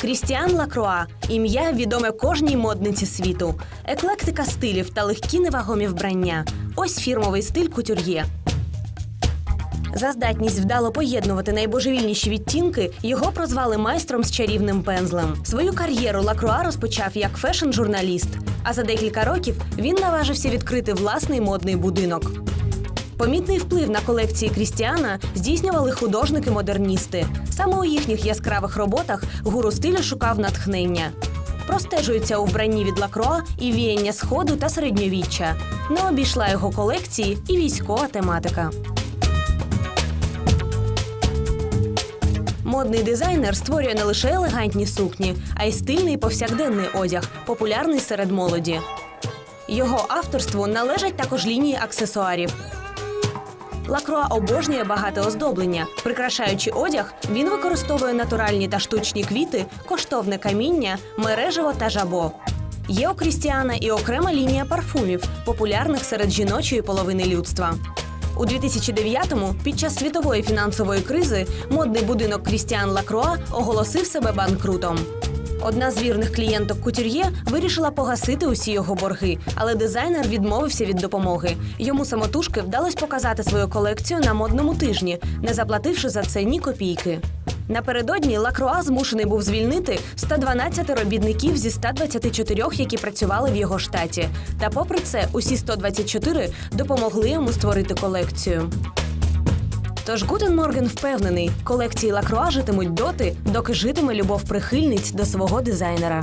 Крістіан Лакруа ім'я відоме кожній модниці світу. Еклектика стилів та легкі невагомі вбрання. Ось фірмовий стиль кутюр'є. За здатність вдало поєднувати найбожевільніші відтінки його прозвали майстром з чарівним пензлем. Свою кар'єру Лакруа розпочав як фешн-журналіст, а за декілька років він наважився відкрити власний модний будинок. Помітний вплив на колекції Крістіана здійснювали художники-модерністи. Саме у їхніх яскравих роботах гуру стилю шукав натхнення. Простежується у вбранні від Лакроа і віяння сходу та середньовіччя. Не обійшла його колекції і військова тематика. Модний дизайнер створює не лише елегантні сукні, а й стильний повсякденний одяг, популярний серед молоді. Його авторству належать також лінії аксесуарів. Лакроа обожнює багате оздоблення. Прикрашаючи одяг, він використовує натуральні та штучні квіти, коштовне каміння, мережево та жабо. Є у Крістіана і окрема лінія парфумів, популярних серед жіночої половини людства. У 2009-му, під час світової фінансової кризи, модний будинок Крістіан Лакроа оголосив себе банкрутом. Одна з вірних клієнток кутюр'є вирішила погасити усі його борги, але дизайнер відмовився від допомоги. Йому самотужки вдалося показати свою колекцію на модному тижні, не заплативши за це ні копійки. Напередодні Лакроа змушений був звільнити 112 робітників зі 124, які працювали в його штаті. Та попри це, усі 124 допомогли йому створити колекцію. Тож Гутен Морген впевнений, колекції Лакроа житимуть доти, доки житиме любов прихильниць до свого дизайнера.